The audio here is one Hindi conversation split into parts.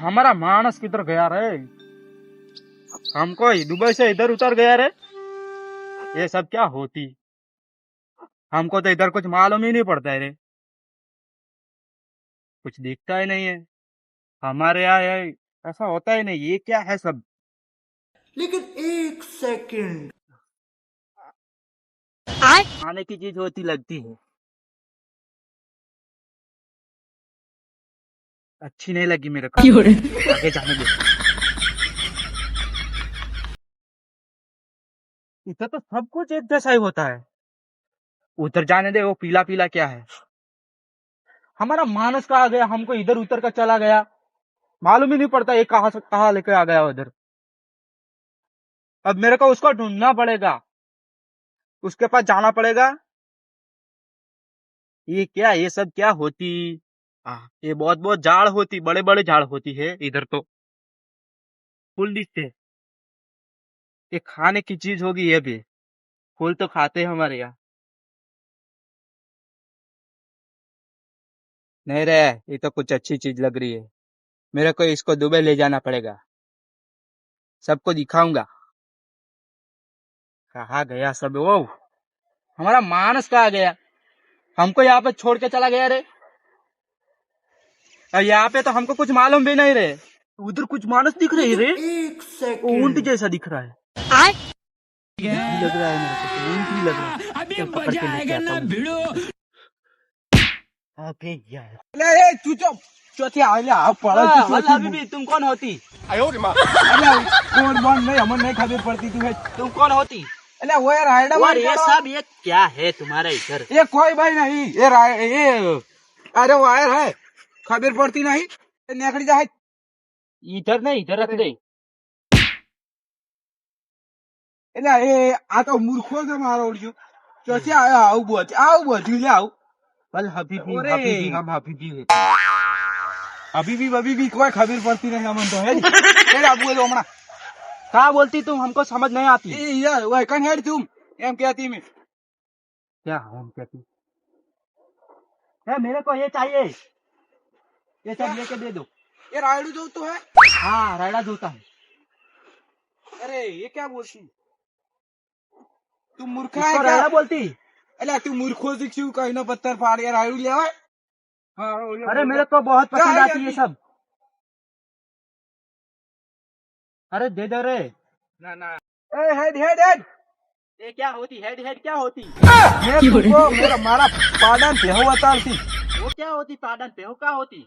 हमारा मानस किधर गया रे। हमको ही दुबई से इधर उतर गया रे। ये सब क्या होती? हमको तो इधर कुछ मालूम ही नहीं पड़ता है रे। कुछ दिखता ही नहीं है। हमारे यहाँ ऐसा होता ही नहीं। ये क्या है सब? लेकिन एक सेकंड। खाने की चीज़ होती लगती है। अच्छी नहीं लगी मेरे को। आगे जाने दे। इधर तो सब कुछ एक जैसा ही होता है। उधर जाने दे वो पीला पीला क्या है? हमारा मानस कहा गया? हमको इधर उतर कर चला गया। मालूम ही नहीं पड़ता ये कहा से कहाँ लेके आ गया उधर। अब मेरे को उसको ढूंढना पड़ेगा। उसके पास जाना पड़ेगा। ये क्या ये सब क्या होती? आ, ये बहुत बहुत झाड़ होती बड़े बड़े झाड़ होती है इधर तो। फूल दिखते ये खाने की चीज़ होगी ये भी। फूल तो खाते हैं हमारे यहाँ। नहीं रे ये तो कुछ अच्छी चीज़ लग रही है। मेरे को इसको दुबई ले जाना पड़ेगा। सबको दिखाऊँगा। कहा गया सब? वो हमारा मानस कहा गया? हमको यहाँ पे छोड़ के चला गया रे। यहाँ पे तो हमको कुछ मालूम भी नहीं रहे उधर कुछ मानस दिख रही रे। एक ऊँट जैसा दिख रहा है। भी लग रहा है मेरे को ऊँट ही लग रहा है। अबे यार। अरे तू चुप। चौथी आले आ पड़ा हाँ, तुम कौन होती? अरे कौन बन नहीं खबर पड़ती तू तुम कौन होती? अरे वो यार और ये सब ये क्या है तुम्हारा इधर? ये कोई भाई नहीं ये ये अरे वायर है। खबर पड़ती नहीं ये नेकड़ी जाए इधर नहीं इधर रख दे એટલે એ આ તો મૂર્ખો છે મારો ઓળખ્યો ચોથી આયો આવું બધું આવું બધું લે આવું बल हबीबी अरे। हबीबी हम हबीबी है અભી બી અભી બી કોઈ ખબર પડતી નહીં અમને તો હેડ હેડ આબુ બોલો હમણાં क्या बोलती तुम हमको समझ नहीं आती એ યાર ઓય કન હેડ તું એમ કહેતી મેં क्या हम कहती है मेरे को ये चाहिए ये सब लेके दे दो। ये रायडू जो तो है। हाँ रायडा जोता है। अरे ये क्या बोलती तू मूर्ख है क्या? बोलती? अरे तू मूर्खो से क्यों कहीं ना पत्थर फाड़ यार रायडू लिया है हाँ, अरे मेरे तो बहुत पसंद आती है सब। अरे दे दे रे। ना ना। ए हेड हेड हेड ये क्या होती? हेड हेड क्या होती? ये मेरा मारा पाडन पे हो बताती वो क्या होती? पाडन पे हो क्या होती?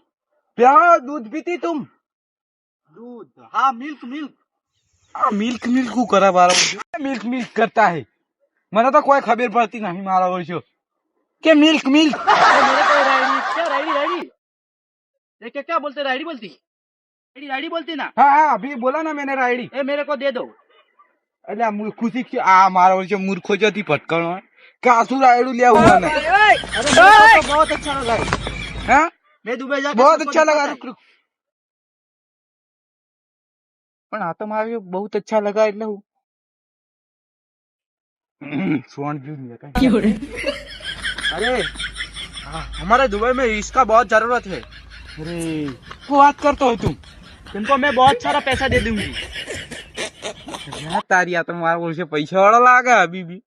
પ્યા दूध पीती तुम दूध हाँ मिल्क मिल्क આ મિલ્ક મિલ્ક હું કરે મારો મિલ્ક મિલ્ક કરતા હે મને તો કોઈ ખબર પડતી નહીં મારા વર્ષો કે મિલ્ક મિલ્ક मेरे को राइडी क्या राइडी राइडी ये क्या क्या बोलते राइडी बोलती राइडी राइडी बोलती ना હા હા અભી બોલા ना मैंने रायडी ये मेरे को दे दो એટલે આ મૂર્ખું શીખ આ મારા વર્ષે મૂર્ખો જતી પટકણો કાસુ રાયડું લેવું મને अरे मेरे को तो बहुत अच्छा लगा હા मैं दुबई जाके बहुत सबको अच्छा लगा दिखाता रुक रुक પણ આ તો મારે બહુ अच्छा लगा એટલે હું સોન વ્યू नहीं लगा अरे हाँ, हमारे दुबई में इसका बहुत जरूरत है अरे को बात करतो हो तुम तुमको मैं बहुत सारा पैसा दे दूंगी યા તારી આ તો મારા વર્ષે પૈસા વાળા લાગે બીબી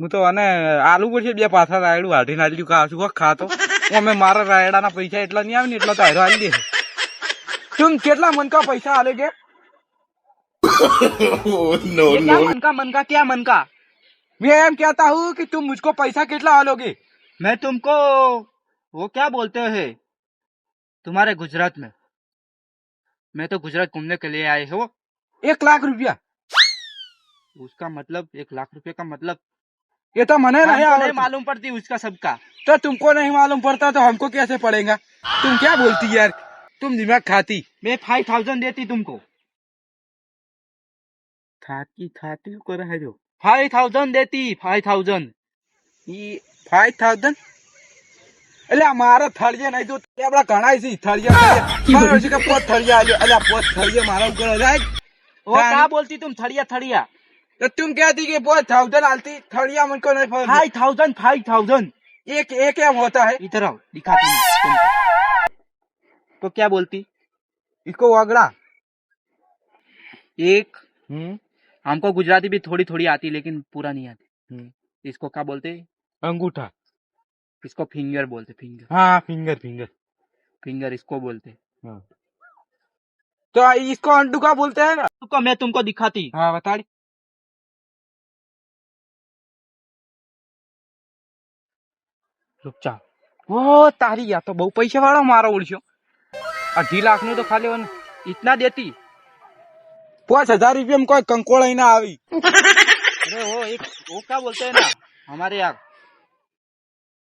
હું તો અને આલુ વર્ષે બે પાછા રાયડું હાઢી નાલ્યું કાશું કોક ખાતો અમે મારા રાયડાના પૈસા એટલા નહીં આવે ને એટલા તો હારો હાલી દે તું કેટલા મનકા પૈસા હાલે કે ये क्या मन का मन का क्या मन का मैं एम कहता हूँ कि तुम मुझको पैसा कितना हालोगे मैं तुमको वो क्या बोलते हैं तुम्हारे गुजरात में मैं तो गुजरात घूमने के लिए आए हो एक लाख रुपया उसका मतलब एक लाख रुपए का मतलब ये तो मने नहीं हमको नहीं आवड़ता। मालूम पड़ती उसका सबका तो तुमको नहीं मालूम पड़ता तो हमको कैसे पड़ेगा तुम क्या बोलती यार तुम दिमाग खाती मैं फाइव थाउजेंड देती तुमको खाती खाती को रहे जो फाइव थाउजेंड देती फाइव थाउजेंड ઈ ફાઈવ થાઉઝન્ડ એટલે મારે થળિયે નહીં જો આપડા ઘણા છે થળિયા મારો છે કે પોત થળિયા આલ્યો એટલે પોત થળિયે મારા ઉપર જાય वो हाँ। क्या बोलती तुम थड़िया थड़िया तो तुम कहती कि पोत थाउज़ेंड आलती थळिया मन को नहीं फ़र्क फाइव थाउज़ेंड फाइव थाउज़ेंड एक एक एम होता है। इधर आओ दिखाती हूँ इसको क्या बोलती? इसको वगड़ा। एक हम्म हमको गुजराती भी थोड़ी थोड़ी आती लेकिन पूरा नहीं आती। हम्म। इसको क्या बोलते? अंगूठा। इसको फिंगर बोलते फिंगर हाँ फिंगर फिंगर फिंगर इसको बोलते। हाँ। तो इसको अंडू का बोलते हैं ना? मैं तुमको दिखाती। हाँ बता चुपचाप ઓ તારી આ તો બહુ પૈસા વાળો મારો ઓળખ્યો અઢી લાખ નું તો ખાલી હોય ને इतना देती પાંચ હજાર રૂપિયા કોઈ કંકોળ ના આવી अरे वो एक वो क्या बोलते हैं ना हमारे यहाँ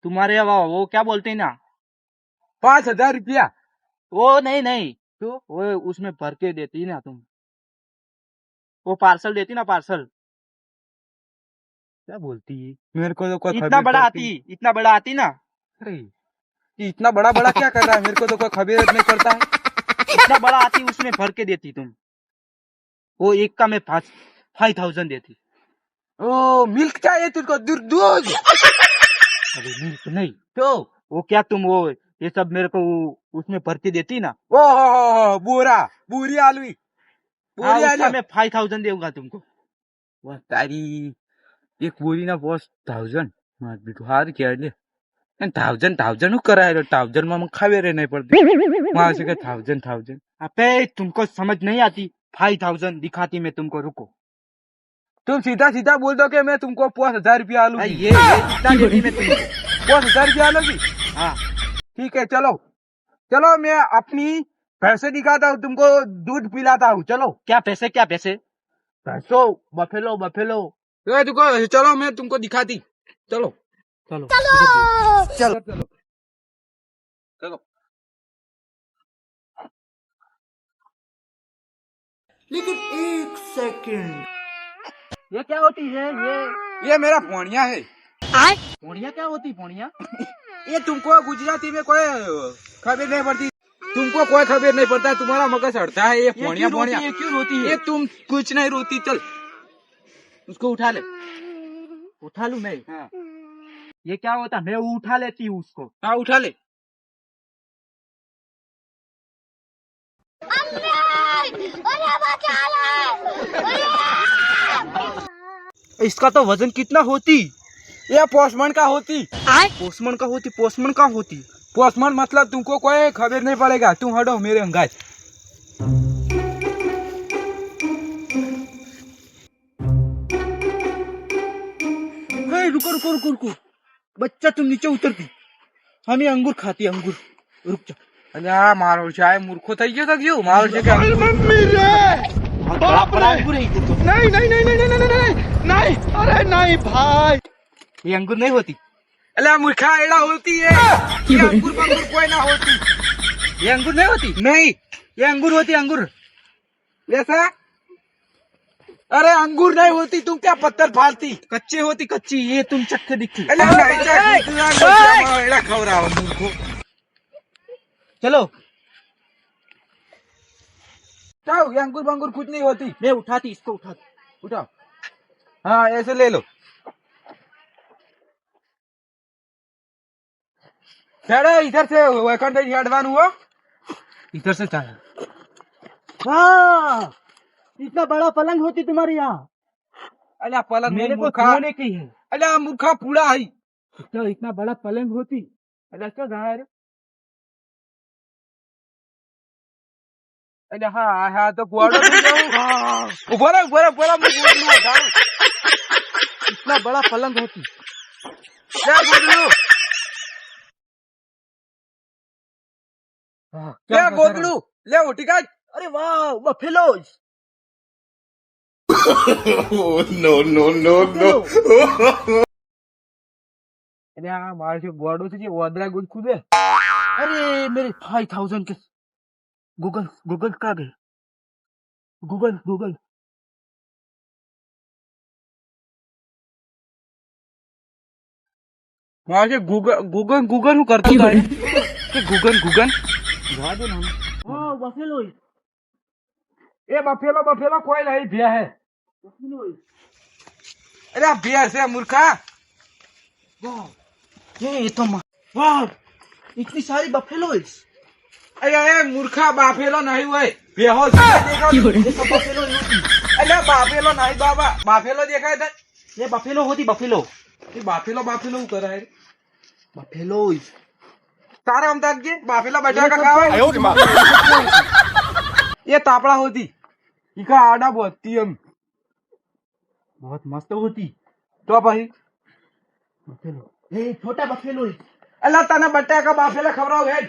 तुम्हारे यहाँ वो क्या बोलते हैं ना પાંચ હજાર રૂપિયા वो नहीं नहीं तो वो उसमें भर के देती ना तुम वो पार्सल देती ना पार्सल क्या बोलती? है मेरे को तो कोई इतना बड़ा आती इतना बड़ा आती ना। अरे इतना बड़ा बड़ा क्या कर रहा है? मेरे को तो कोई खबर नहीं करता है। इतना बड़ा आती उसमें भर के देती तुम। वो एक का मैं पाँच फाइव थाउज़ेंड देती। ओ मिल्क चाहिए तुझको दूध अरे मिल्क नहीं तो वो क्या तुम वो ये सब मेरे को उसमें भर के देती ना? ओ हो हो बोरा पूरी आलवी हाँ, पूरी आलू। मैं फाइव थाउज़ेंड दूँगा तुमको। तारी। એક બોરીના બોસ થાઉઝન્ડ માર બીટું હાર કે લે થાઉઝન્ડ થાઉઝન્ડ શું કરાય થાઉઝન્ડ માં મને ખાવે રે નહીં પડતી મારે છે કે થાઉઝન્ડ થાઉઝન્ડ अबे तुमको समझ नहीं आती फाइव थाउजेंड दिखाती मैं तुमको रुको तुम सीधा सीधा बोल दो कि मैं तुमको पाँच हजार रुपया आलू अरे ये ये कितना देती मैं तुमको पाँच हजार रुपया आलू की हाँ ठीक है चलो चलो मैं अपनी पैसे दिखाता हूँ तुमको दूध पिलाता हूँ चलो क्या पैसे क्या पैसे पैसो बफेलो बफेलो ए, तुमको चलो मैं तुमको दिखाती। चलो। चलो। चलो। चलो। चलो। लेकिन एक सेकंड। ये क्या होती है? ये ये मेरा फोनिया है। पोड़िया क्या होती पोड़िया ये तुमको गुजराती में कोई खबर नहीं पड़ती। तुमको कोई खबर नहीं पड़ता। तुम्हारा मगज हटता है। ये फोनिया फोनिया। ये क्यों रोती है? ये तुम कुछ नहीं रोती। चल। उसको उठा ले। उठा लू मैं? हाँ। ये क्या होता? मैं उठा लेती हूँ उसको। हाँ उठा ले। इसका तो वज़न कितना होती? ये पोस्टमैन का होती। पोस्टमैन का होती पोस्टमैन का होती। पोस्टमैन मतलब तुमको कोई खबर नहीं पड़ेगा। तुम हटो मेरे अंगाज। रुको रुको बच्चा तुम नीचे उतरती। हमें अंगूर खाती अंगूर। रुक जा। અને આ મારો છે આ મૂર્ખો થઈ ગયો તો ગયો મારો છે કે મમ્મી રે બાપ રે અંગૂર નહીં નહીં નહીં નહીં નહીં નહીં નહીં અરે નહીં ભાઈ હોતી એટલે આ મૂર્ખા એડા હોતી એ કોઈ ના હોતી એ અંગૂર નહીં હોતી નહીં એ અંગૂર હોતી અંગૂર વેસા अरे अंगूर नहीं होती तुम क्या पत्थर फालती कच्चे होती कच्ची ये तुम चक्के दिखती। चलो। उठाओ ये अंगूर बंगूर कुछ नहीं होती। मैं उठाती इसको उठाती। उठाओ। हाँ ऐसे ले लो। चलो इधर से वैकंठ एडवान हुआ। इधर से चाहे हाँ। इतना बड़ा पलंग होती तुम्हारे यहाँ? अरे पलंग मेरे को खाने की है। अरे मूर्खा पूरा है। तो इतना बड़ा पलंग होती? अरे क्या घर। અલે હા હા તો ગોળો ઊભો રે ઊભો રે ઊભો રે ગોળનું ઉઠાડું ઇતના બડા પલંગ હોતી ક્યાં ગોળનું ક્યાં ગોળનું લે ઉઠી કાઢ અરે વાહ બફેલોઝ નો નો નો નો એટલે આ મારે છે બોર્ડો છે જે વાદરા ગુજ કૂદે અરે મેરે ફાઈવ થાઉઝન્ડ કે ગૂગલ ગૂગલ કા ગઈ ગૂગલ ગૂગલ મારે છે ગૂગલ ગૂગલ ગૂગલ હું કરતો તારે કે ગૂગલ ગૂગલ જવા દે ને ઓ બફેલો એ બફેલો બફેલો કોઈ નહીં ભ્યા હે અરે આ ભેર છે મૂર્ખા. એ તો વાહ સારી બફેલો અરે અરે મૂર્ખા બાફેલો નહીં હોય. બેહો અરે બાફેલો નહીં બાબા. બાફેલો દેખાય છે એ બફેલો હોતી બફેલો. એ બાફેલો બાફેલો હું કરાય? બફેલો તારા અમદાવાદ કે? બાફેલા બટાકા ખાવાય એ તાપડા હોતી. ઈકા આડા બોતી એમ. बहुत मस्त होती। तो भाई बफेलो। ए छोटा बफेलो अल्लाह ताना बट्टा का बफेलो हो। हेड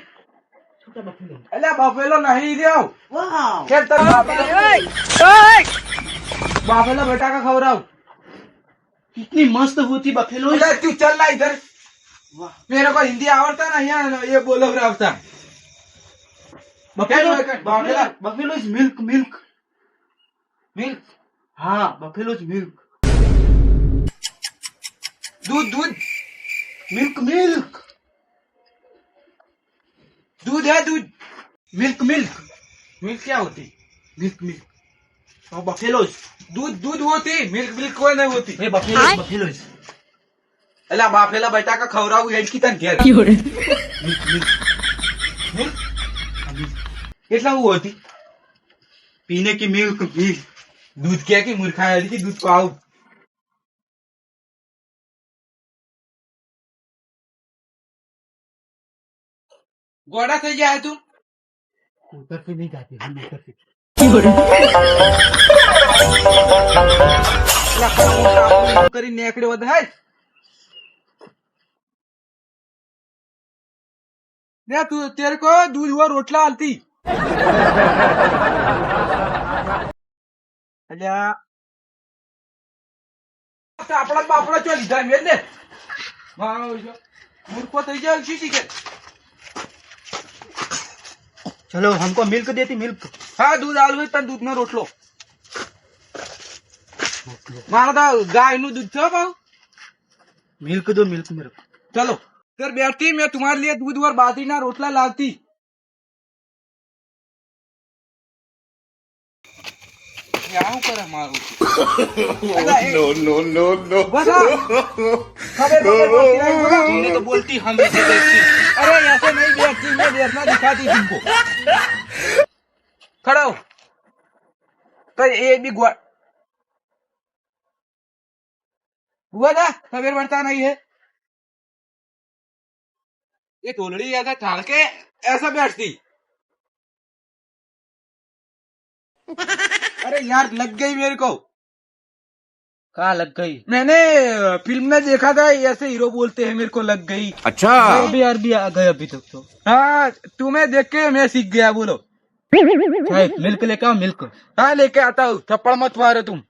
छोटा बफेलो। अल्लाह बफेलो नहीं दियो। वाओ खेल तो बफेलो। बेटा का खबर। खबराओ कितनी मस्त होती बफेलो। अला तू चल ना इधर। वाह। मेरे को हिंदी आवड़ता नहीं है ये बोलो आवड़ता। Buffalo buffalo buffalo. Is milk milk milk हाँ बफेलो इज़ मिल्क दूध दूध मिल्क मिल्क दूध है दूध मिल्क मिल्क मिल्क क्या होती मिल्क मिल्क और बफेलो दूध दूध होती मिल्क मिल्क कोई नहीं होती ए बफेलो बफेलो अल्लाह बाफेला बटाका खवराऊ हेड की तन घेर मिल्क मिल्क मिल्क કેટલા હું હોતી पीने की मिल्क मिल्क दूध क्या की मूर्खा है की दूध ગોડા થઈ જાય તું? ઉતરતી નહીં જાતી હું ઉતરતી. કરી નેકડ્યો વધારે ને તું તેરે કો દૂધ વા રોટલા હાલતી. અલ્યા આપણા બાપડા ચો લીધા મેં ને મૂર્ખો થઈ જાય શું શીખે? चलो हमको मिल्क देती मिल्क હા દૂધ આલવું તને દૂધ નો રોટલો મારા તો ગાય નું दूध था भाव मिल्क दो मिल्क मेरे को चलो फिर बैठती मैं तुम्हारे लिए दूध और बाजरी ना रोटला लाती क्या करे मारू No, no, no, no. बता खबर अरे ऐसे नहीं बैठती मैं बैठना दिखाती तुमको। खड़ा हो। तो ये भी गुआ हुआ था खबर बढ़ता नहीं है। ये तोलड़ी ऐसा ठाड़ के ऐसा बैठती। अरे यार, लग गई मेरे को। कहाँ लग गई मैंने फिल्म में देखा था ऐसे हीरो बोलते हैं मेरे को लग गई अभी अरबी आ गए अभी तक तो हाँ तुम्हें देख के मैं सीख गया बोलो है, मिल्क लेकर आओ मिल्क हाँ लेके आता हूँ थप्पड़ मत मारो तुम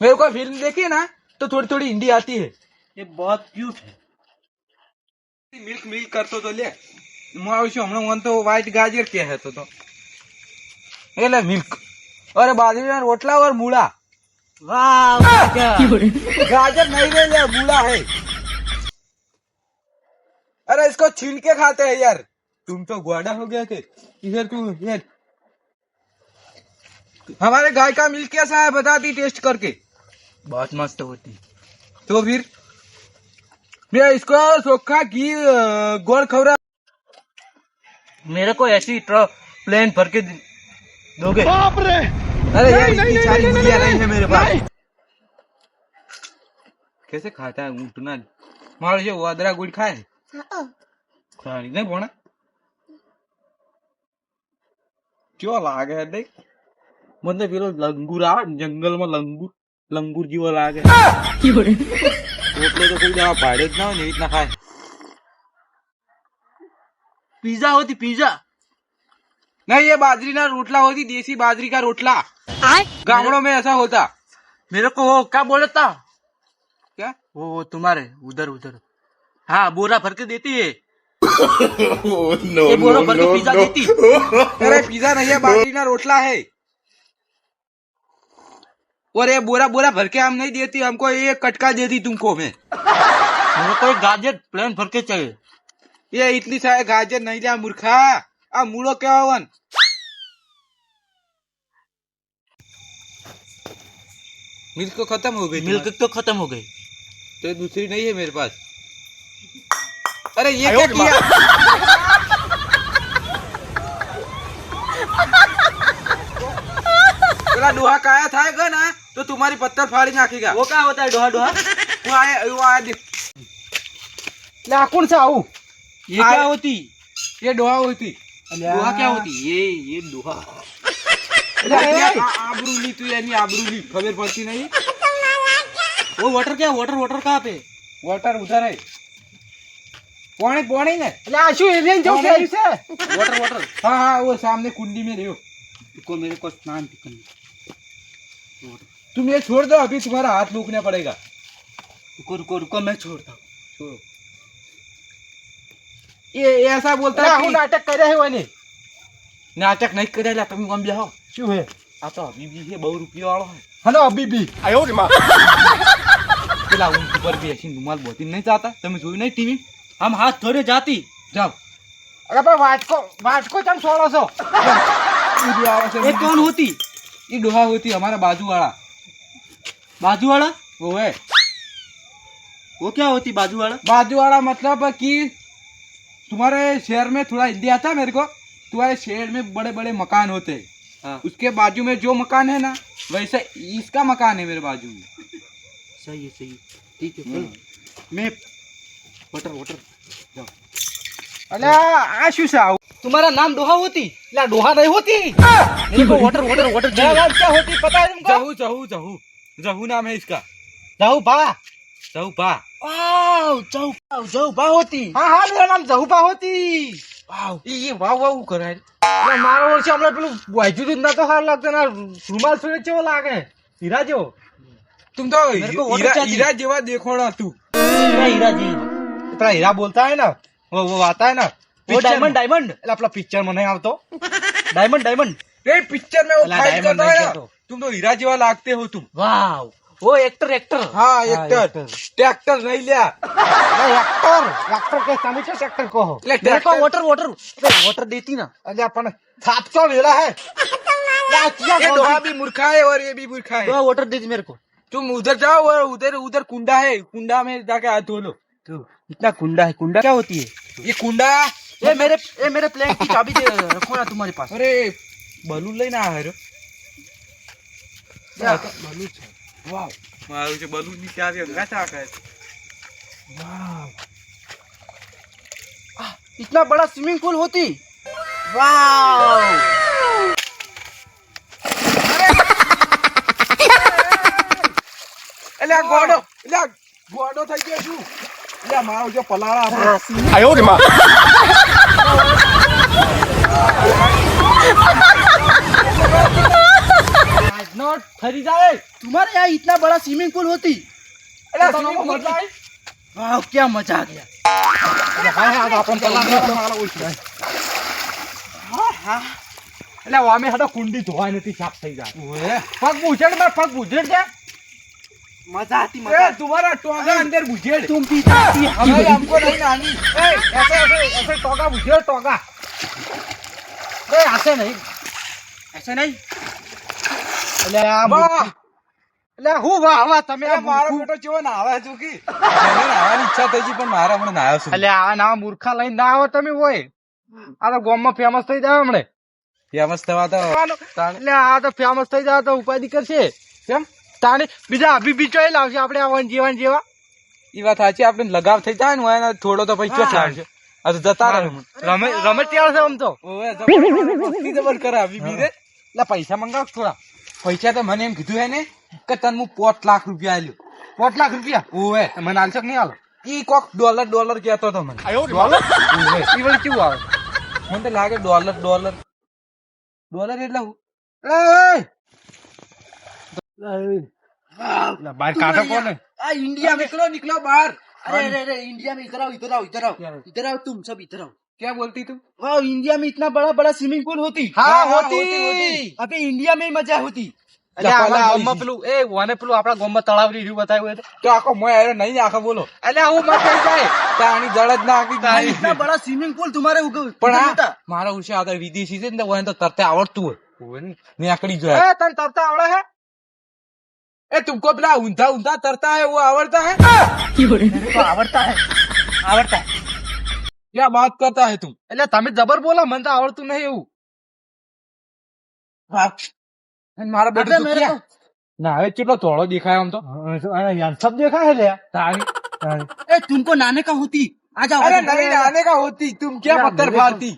मेरे को फिल्म देखी ना तो थोड़ी थोड़ी हिंदी आती है ये बहुत क्यूट है મિલ્ક મિલ્ક કરતો તો લે મારું શું હમણાં મને તો વ્હાઈટ ગાજર કે હતો તો એટલે મિલ્ક અરે બાજરીના રોટલા और મૂળા वाह गाजर नहीं ले मूला है। अरे इसको छील के खाते हैं यार। तुम तो ग्वाडा हो गया के। इधर तू ये हमारे गाय का मिल्क कैसा है बताती टेस्ट करके। बहुत मस्त होती। तो फिर? मैं इसको सोखा घी अ, गोल खवरा मेरे को ऐसी ट्र प्लेन भर के दोगे? बाप रे! अरे यार नहीं, इतनी नहीं, सारी नहीं, मूलियाँ नहीं, नहीं है मेरे पास नहीं। कैसे खाता है ऊँटना मारो जो वादरा गुड़ खाए खानी नहीं भोना क्यों लागे है देख મને પેલો લંગુર આવે ને જંગલમાં લંગુર લંગુર જેવો લાગે રોટલો તો કોઈ દાવા ભાડે જ ના હોય ને એવી રીતના ખાય पिज्जा होती पिज्जा नहीं ये बाजरी ना रोटला होती देसी बाजरी का रोटला। गाँवों में ऐसा होता। मेरे को वो क्या बोला था? क्या? वो वो तुम्हारे उधर उधर। हाँ बोरा भर के देती है। Oh, no, ये बोरा no, भर के no, पिज्जा no. देती। अरे पिज्जा नहीं है बाजरी ना रोटला है। और ये बोरा बोरा भर के हम नहीं देती हमको ये कटका देती तुमको मैं। मेरे को एक गाजर प्लेन भर के चाहिए। ये इतनी सारे गाजर नहीं लिया मूर्खा। આ મૂળો કેવા मिल्क तो खत्म हो गई मिल्क तो खत्म हो गई तो दूसरी नहीं है मेरे पास अरे ये क्या किया तेरा डोहा काया था गा ना तो तुम्हारी पत्थर फाड़ी नाखेगा वो क्या होता है डोहा डोहा वो आए वो आए दिख ना कौन ये क्या होती ये डोहा होती दुहा क्या होती? ये ये दुहा आबरूली तू यानी आबरूली खबर पड़ती नहीं? वो वाटर क्या वाटर वाटर कहाँ पे? वाटर उधर है। पौने पौने ही ने अरे आशु एलियन जो है इसे वाटर वाटर हाँ हाँ वो सामने कुंडी में रहो। को मेरे को स्नान करना। तुम ये छोड़ दो अभी तुम्हारा हाथ लूकना पड़ेगा। रुको रुको रुको मैं छोड़ता हूँ। छोड़ो। એ એસા બોલતા હું નાટક કર્યા હે વની નાટક નહીં કર્યા લા તમે ગમ બેહો. શું હે આ તો અબીબી છે બહુ રૂપિયા વાળો હે હલો અબીબી આયો રે માં. પેલા ઊંટ ઉપર બેસીને રૂમાલ બોતી નહીં જાતા તમે જોયું નહીં ટીવી? આમ હાથ ધોરે જાતી. જાઓ. અરે પણ વાટકો વાટકો ચમ છોડો છો? એ કોણ હોતી? એ ડોહા હોતી અમારા બાજુવાળા. બાજુવાળા? ઓએ ઓ ક્યાં હોતી બાજુવાળા? બાજુવાળા મતલબ કે तुम्हारे शहर में थोड़ा हिंदी आता है मेरे को तुम्हारे शहर में बड़े बड़े मकान होते हैं हाँ उसके बाजू में जो मकान है ना वैसे इसका मकान है मेरे बाजू में सही है सही है ठीक है चलो मैं वाटर वाटर એટલે આ આ શું છે આવું तुम्हारा नाम डोहा होती એટલે આ ડોહા નહીં હોતી मेरे को वाटर वाटर वाटर मेरा नाम क्या होती पता है तुमको जहू जहू जहू जहू नाम है इसका जहू बा જહુભા વાવ જહુભા જહુભા હોતી. હા હા મેરા નામ જહુભા હોતી. વાવ. ઈ ઈ વાવ વાવ કરે મારો વર્ષે હમણાં પેલું વાજુ દૂધ ના તો હાર લાગતો ના રૂમાલ સુરે કેવો લાગે? હીરા તું તો હીરા જેવા દેખોણ હતું હીરા પેલા હીરા બોલતા હે ને વો વાતા હે ને ડાયમંડ ડાયમંડ એટલે આપણા પિક્ચરમાં નહીં આવતો. ડાયમંડ ડાયમંડ એ પિક્ચર મેં તું તો હીરા જેવા લાગતે હો તું. વાવ. वो एक्टर एक्टर हाँ, हाँ एक्टर ट्रैक्टर नहीं लिया। एक्टर एक्टर के समीक्षा सेक्टर को हो। मेरे को वाटर वाटर वाटर देती ना। अरे अपन सात सौ लेला है अच्छा, ये दोहा भी मूर्खा है और ये भी मूर्खा है। तो वाटर दे मेरे को। तुम उधर जाओ और उधर उधर कुंडा है। कुंडा में जाके हाथ धो लो। तो इतना कुंडा है कुंडा क्या होती है? ये कुंडा? ये मेरे ये मेरे प्लेन की चाबी दे रखो ना तुम्हारे पास। अरे बलून लेना तो है रे बलून બલૂન છે વાવ મારું છે બલૂન ની ચાવી ગાચા કરે इतना बड़ा स्विमिंग पूल होती वाओ એટલે આ ગોડો એટલે આ ગોડો થઈ ગયો છું એટલે આ મારો જે પલાળા આપણે नॉट खरीदाए तुम्हारे यहाँ इतना बड़ा स्विमिंग पूल होती એટલે આ swimming pool માં वाह क्या मजा आ गया હા હા તો આપણને પેલા મારો ઓછો. એટલે અમે હડો કુંડી ધોવાય નથી સાફ થઈ જાય ઓએ. પગ બુજેડ માં પગ બુજેડ છે मजा आती ए, मजा तुम्हारा टोंगा अंदर घुसेड़ तुम भी जाती हम भाई भी हमको नहीं नानी ए, ऐसे ऐसे ऐसे टोका बुझेड़ टोका ए ऐसे नहीं ऐसा नहीं એટલે આ વાહ એટલે હું વાહ વાહ તમે આ મારો બેટો ચેવો નાવા તું કી નાવાની ઈચ્છા થઈ ગઈ પણ મારા હમણાં નાયો છું એટલે આ નાવા મૂર્ખા લઈને ના આવો તમે હોય આ તો ગામમાં ફેમસ થઈ જાય હમણે ફેમસ થવા તો એટલે આ તો ફેમસ થઈ જાય તો ઉપાધિ કરશે કેમ તાણે બીજા અભી બીચો લાવશે આપણે આ વન જીવન જેવા એ વાત સાચી આપણે લગાવ થઈ જાય ને એના થોડો તો પૈસો લાવશે આ તો જતા રહે રમે રમે ત્યાં છે આમ તો ઓવે જબર કરે અભી બીજે એટલે પૈસા મંગાવ થોડા પૈસા તો મને એમ કીધું હે ને કે તને હું પોત લાખ રૂપિયા આલ્યો પોત લાખ રૂપિયા? ઓવે મને હાલશો કે નહીં હાલો ઈ કોક ડોલર ડોલર કહેતો હતો મને. ડોલર? ઈ વળી કેવું આવે? મને તો લાગે ડોલર ડોલર. ડોલર એટલે હું? બાર કાઢો કોને? આ ઇન્ડિયા નીકળો નીકળો બહાર. અરે અરે. ઇન્ડિયા માં ઇધર આવ ઇધર આવ ઇધર આવ તું સબ ઇધર આવ क्या बोलती तू वाह इंडिया में इतना बड़ा बड़ा स्विमिंग पूल होती हाँ, हाँ, होती होती, होती। अबे इंडिया में ही मजा होती એટલે ચપ્પલ આમાં આવી ગામમાં છે. પેલું એ વને પેલું આપણા ગામમાં તળાવની રહ્યું બતાવ્યું હતું તો આખો મોય અરે નહીં આખો બોલો એટલે હું મત થઈ જાય તાણી જળ જ ના આખી भाई, ગાય. इतना बड़ा स्विमिंग पूल तुम्हारे उग- પણ उधर આ था મારા ઉશે આ તો વિદેશી છે ને તો એને તો તરતે આવડતું હોય ને આકડી જોયા એ તને તરતા આવડે હે ए तुमको पेला ऊंधा ऊंधा तरता है वो आवड़ता है मेरे को आवड़ता है आवड़ता है क्या बात करता है तुम એટલે તમે જબર બોલો મને તો આવડતું નહીં એવું અને મારા બેટું अबे તો मेरे ક્યાં? ના હવે કેટલો ધોળો દેખાય આમ તો सब देखा है ले તારી ए तुमको नाने का होती आ जाओ अरे आ जाओ। नहीं आने का होती तुम क्या यार, पत्थर मेरे को- फाड़ती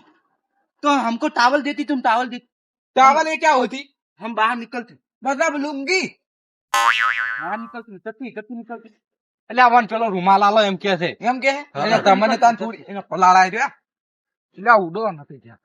तो हमको टावल देती तुम टावल देती चावल ये क्या होती हम बाहर निकलते मतलब लुंगी बाहर निकलते कत्ती कत्ती निकलते એટલે આ વન પેલો રૂમાલ આલો એમ કે છે. એમ કે તમને તાન થોડી એને પલાળાય રહ્યા. એટલે ઉડો નથી ત્યાં.